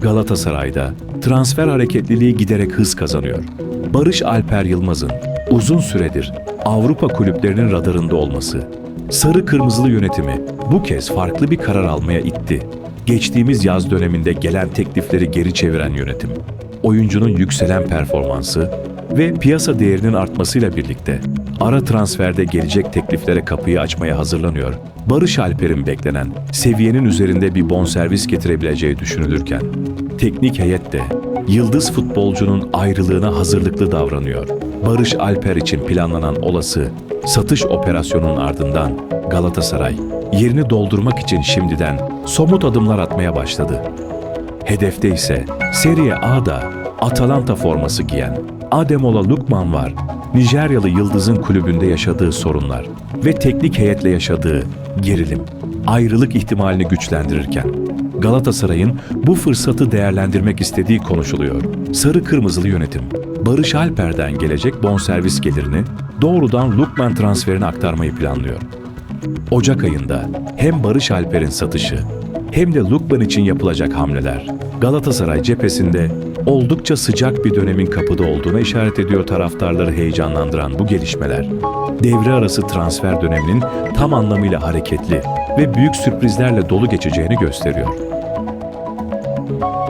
Galatasaray'da transfer hareketliliği giderek hız kazanıyor. Barış Alper Yılmaz'ın uzun süredir Avrupa kulüplerinin radarında olması, sarı kırmızılı yönetimi bu kez farklı bir karar almaya itti. Geçtiğimiz yaz döneminde gelen teklifleri geri çeviren yönetim, oyuncunun yükselen performansı ve piyasa değerinin artmasıyla birlikte ara transferde gelecek tekliflere kapıyı açmaya hazırlanıyor. Barış Alper'in beklenen seviyenin üzerinde bir bonservis getirebileceği düşünülürken, teknik heyet de yıldız futbolcunun ayrılığına hazırlıklı davranıyor. Barış Alper için planlanan olası satış operasyonunun ardından Galatasaray yerini doldurmak için şimdiden somut adımlar atmaya başladı. Hedefte ise Serie A'da Atalanta forması giyen Ademola Lukman var. Nijeryalı Yıldız'ın kulübünde yaşadığı sorunlar ve teknik heyetle yaşadığı gerilim, ayrılık ihtimalini güçlendirirken Galatasaray'ın bu fırsatı değerlendirmek istediği konuşuluyor. Sarı kırmızılı yönetim, Barış Alper'den gelecek bonservis gelirini doğrudan Lukman transferine aktarmayı planlıyor. Ocak ayında hem Barış Alper'in satışı hem de Lukman için yapılacak hamleler Galatasaray cephesinde oldukça sıcak bir dönemin kapıda olduğuna işaret ediyor taraftarları heyecanlandıran bu gelişmeler. Devre arası transfer döneminin tam anlamıyla hareketli ve büyük sürprizlerle dolu geçeceğini gösteriyor.